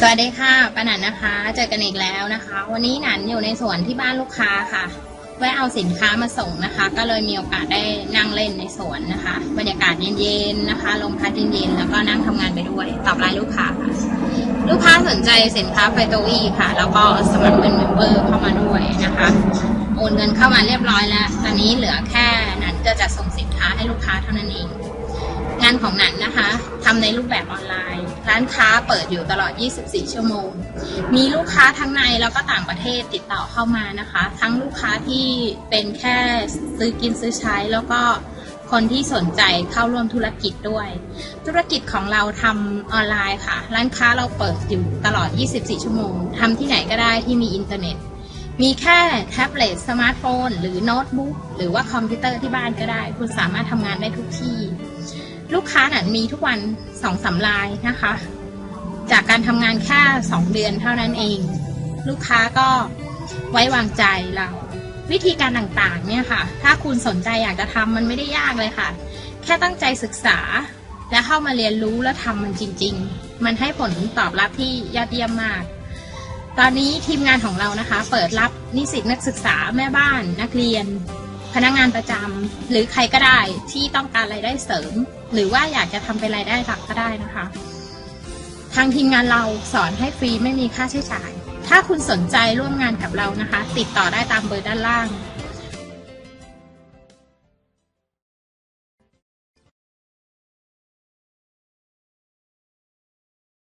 สวัสดีค่ะป้าหนันนะคะ เจอกันอีกแล้วนะคะ วันนี้หนันอยู่ในสวนที่บ้านลูกค้าค่ะ แวะเอาสินค้ามาส่งนะคะ ก็เลยมีโอกาสได้นั่งเล่นในสวนนะคะ บรรยากาศเย็นๆนะคะลมพัดเย็นๆแล้วก็นั่งทำงานไปด้วย ตอบไลน์ลูกค้าค่ะ ลูกค้าสนใจสินค้าไฟโตวีค่ะ แล้วก็สมัครเป็นเมมเบอร์เข้ามาด้วยนะคะ โอนเงินเข้ามาเรียบร้อยแล้ว ตอนนี้เหลือแค่หนันจะจัดส่งสินค้าให้ลูกค้าเท่านั้นเอง งานของหนันนะคะทำในรูปแบบออนไลน์ ร้านค้าเปิดอยู่ตลอด 24 ชั่วโมง มีลูกค้าทั้งในแล้วก็ต่างประเทศติดต่อเข้ามานะคะ ทั้งลูกค้าที่เป็นแค่ซื้อกินซื้อใช้แล้วก็คนที่สนใจเข้าร่วมธุรกิจด้วย ธุรกิจของเราทำออนไลน์ค่ะ ร้านค้าเราเปิดอยู่ตลอด 24 ชั่วโมงทำที่ไหนก็ได้ที่มีอินเทอร์เน็ต มีแค่แท็บเล็ตสมาร์ทโฟน หรือโน้ตบุ๊กหรือว่าคอมพิวเตอร์ที่บ้านก็ได้ คุณสามารถทำงานได้ทุกที่ ลูกค้านันมีทุกวันสองสามรายนะคะ จากการทำงานแค่สองเดือนเท่านั้นเอง ลูกค้าก็ไว้วางใจเรา วิธีการต่างๆเนี่ยค่ะ ถ้าคุณสนใจอยากจะทำมันไม่ได้ยากเลยค่ะ แค่ตั้งใจศึกษา และเข้ามาเรียนรู้แล้วทำมันจริง ๆ มันให้ผลตอบรับที่ยอดเยี่ยมมาก ตอนนี้ทีมงานของเรานะคะ เปิดรับนิสิตนักศึกษาแม่บ้านนักเรียน พนักงานประจำหรือใครก็ได้ที่ต้องการรายได้เสริม หรือว่าอยากจะทำเป็นรายได้หลักก็ได้นะคะ ทางทีมงานเราสอนให้ฟรีไม่มีค่าใช้จ่าย ถ้าคุณสนใจร่วมงานกับเรานะคะ ติดต่อได้ตามเบอร์ด้านล่าง